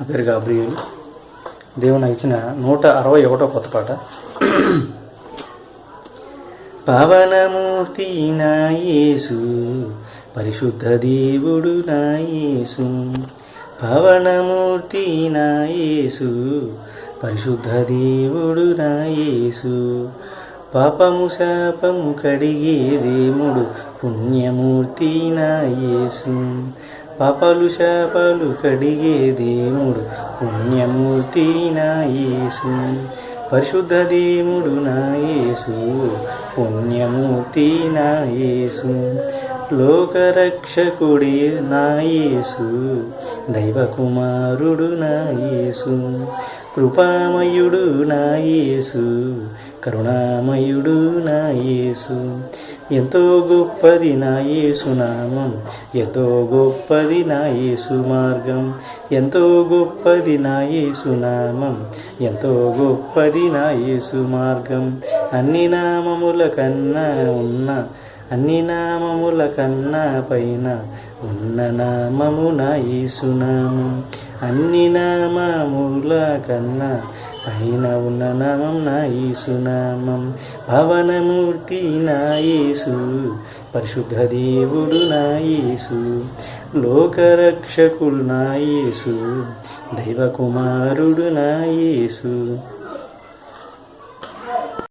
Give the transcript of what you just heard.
నా పేరు గాబ్రియల్. దేవుని ఇచ్చిన నూట అరవై ఒకటో కొత్త పాట. పవనమూర్తి నాయేసు పరిశుద్ధ దేవుడు నాయేసు పవనమూర్తి నాయేసు పరిశుద్ధ దేవుడు నాయేసు పాపము శాపము కడిగే దేవుడు పుణ్యమూర్తి నా యేసు పాపాలు శాపాలు కడిగే దేవుడు పుణ్యమూర్తి నా యేసు పరిశుద్ధ దేవుడు నా యేసు పుణ్యమూర్తి నా యేసు లోకరక్షకుడి నా యేసు దైవకుమారుడు నా యేసు కృపామయుడు నా యేసు కరుణామయుడు నా యేసు. ఎంతో గొప్పది నా యేసు నామం. ఎంతో గొప్పది నా యేసు మార్గం. ఎంతో గొప్పది నా యేసు నామం. ఎంతో గొప్పది నా యేసు మార్గం. అన్ని నామముల కన్నా ఉన్న అన్ని నామముల కన్నా పైన ఉన్న నామము నా యేసు నామం. అన్ని నామముల కన్నా పైన ఉన్న నామం నా యేసు భవనమూర్తి నా యేసు. పరిశుద్ధ దేవుడు నా యేసు. లోకరక్షకుడు నా యేసు. దైవకుమారుడు నా యేసు.